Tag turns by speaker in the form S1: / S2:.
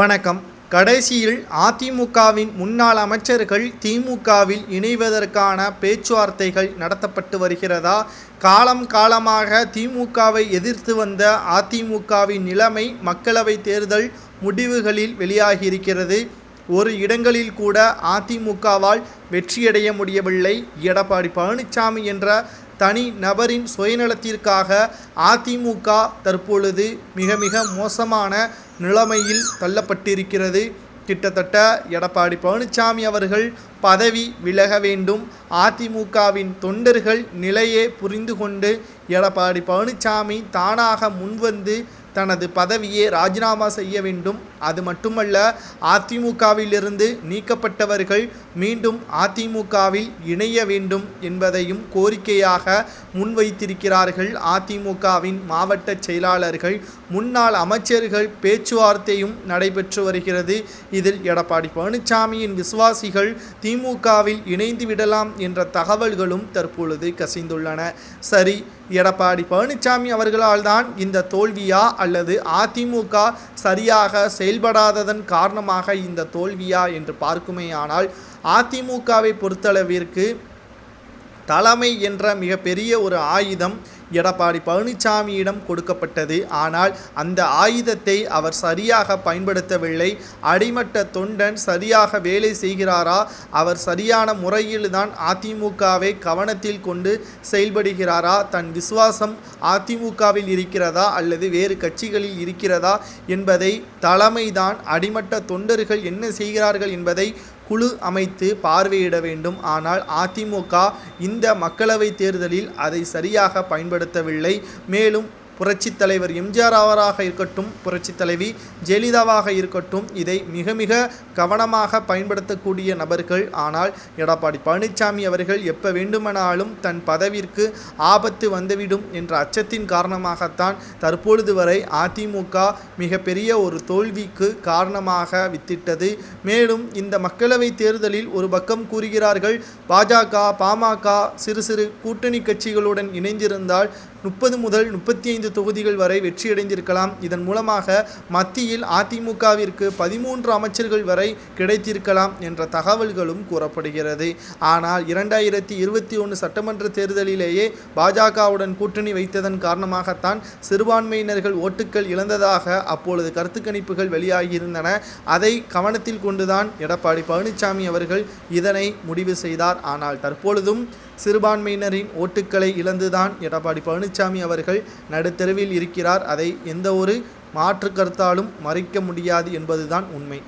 S1: வணக்கம். கடைசியில் அதிமுகவின் முன்னாள் அமைச்சர்கள் திமுகவில் இணைவதற்கான பேச்சுவார்த்தைகள் நடத்தப்பட்டு வருகிறதா? காலம் காலமாக திமுகவை எதிர்த்து வந்த அதிமுகவின் நிலைமை மக்களவைத் தேர்தல் முடிவுகளில் வெளியாகியிருக்கிறது. ஒரு இடங்களில் கூட அதிமுகவால் வெற்றியடைய முடியவில்லை. எடப்பாடி பழனிசாமி என்ற தனி நபரின் சுயநலத்திற்காக அதிமுக தற்பொழுது மிக மிக மோசமான நிலைமையில் தள்ளப்பட்டிருக்கிறது. கிட்டத்தட்ட எடப்பாடி பழனிசாமி அவர்கள் பதவி விலக வேண்டும். அதிமுகவின் தொண்டர்கள் நிலையே புரிந்து கொண்டு எடப்பாடி பழனிசாமி தானாக முன்வந்து தனது பதவியை ராஜினாமா செய்ய வேண்டும். அது மட்டுமல்ல அதிமுகவிலிருந்து நீக்கப்பட்டவர்கள் மீண்டும் அதிமுகவில் இணைய வேண்டும் என்பதையும் கோரிக்கையாக முன்வைத்திருக்கிறார்கள் அதிமுகவின் மாவட்ட செயலாளர்கள். முன்னாள் அமைச்சர்கள் பேச்சுவார்த்தையும் நடைபெற்று வருகிறது. இதில் எடப்பாடி பழனிசாமியின் விசுவாசிகள் திமுகவில் இணைந்து விடலாம் என்ற தகவல்களும் தற்பொழுது கசிந்துள்ளன. சரி எடப்பாடி பழனிசாமி அவர்களால் தான் இந்த தோல்வியா அல்லது அதிமுக சரியாக செயல்படாததன் காரணமாக இந்த தோல்வியா என்று பார்க்குமேயானால் அதிமுகவை பொறுத்தளவிற்கு தலைமை என்ற மிகப்பெரிய ஒரு ஆயுதம் எடப்பாடி பழனிசாமியிடம் கொடுக்கப்பட்டது. ஆனால் அந்த ஆயுதத்தை அவர் சரியாக பயன்படுத்தவில்லை. அடிமட்ட தொண்டன் சரியாக வேலை செய்கிறாரா? அவர் சரியான முறையில்தான் அதிமுகவை கவனத்தில் கொண்டு செயல்படுகிறாரா? தன் விசுவாசம் அதிமுகவில் இருக்கிறதா? அல்லது வேறு கட்சிகளில் இருக்கிறதா? என்பதை தலைமைதான் அடிமட்ட தொண்டர்கள் என்ன செய்கிறார்கள் என்பதை குழு அமைத்து பார்வையிட வேண்டும். ஆனால் அதிமுக இந்த மக்களவைத் தேர்தலில் அதை சரியாக பயன்படுத்தவில்லை. மேலும் புரட்சித் தலைவர் எம்ஜிஆர் அவராக இருக்கட்டும் புரட்சித் தலைவி ஜெயலலிதாவாக இருக்கட்டும் இதை மிக மிக கவனமாக பயன்படுத்தக்கூடிய நபர்கள். ஆனால் எடப்பாடி பழனிசாமி அவர்கள் எப்போ வேண்டுமானாலும் தன் பதவிற்கு ஆபத்து வந்துவிடும் என்ற அச்சத்தின் காரணமாகத்தான் தற்பொழுது வரை அதிமுக மிகப்பெரிய ஒரு தோல்விக்கு காரணமாக வித்திட்டது. மேலும் இந்த மக்களவை தேர்தலில் ஒரு பக்கம் கூறுகிறார்கள் பாஜக பாமக சிறு சிறு கூட்டணி கட்சிகளுடன் இணைந்திருந்தால் முப்பது முதல் முப்பத்தி ஐந்து தொகுதிகள் வரை வெற்றியடைந்திருக்கலாம். இதன் மூலமாக மத்தியில் அதிமுகவிற்கு பதிமூன்று அமைச்சர்கள் வரை கிடைத்திருக்கலாம் என்ற தகவல்களும் கூறப்படுகிறது. ஆனால் இரண்டாயிரத்தி இருபத்தி ஒன்று சட்டமன்ற தேர்தலிலேயே பாஜகவுடன் கூட்டணி வைத்ததன் காரணமாகத்தான் சிறுபான்மையினர்கள் ஓட்டுக்கள் இழந்ததாக அப்பொழுது கருத்து கணிப்புகள் வெளியாகியிருந்தன. அதை கவனத்தில் கொண்டுதான் எடப்பாடி பழனிசாமி அவர்கள் இதனை முடிவு செய்தார். ஆனால் தற்பொழுதும் சிறுபான்மையினரின் ஓட்டுக்களை இழந்துதான் எடப்பாடி பழனிசாமி அவர்கள் நடுத்தெருவில் இருக்கிறார். அதை எந்த ஒரு மாற்று கருத்தாலும் மறைக்க முடியாது என்பதுதான் உண்மை.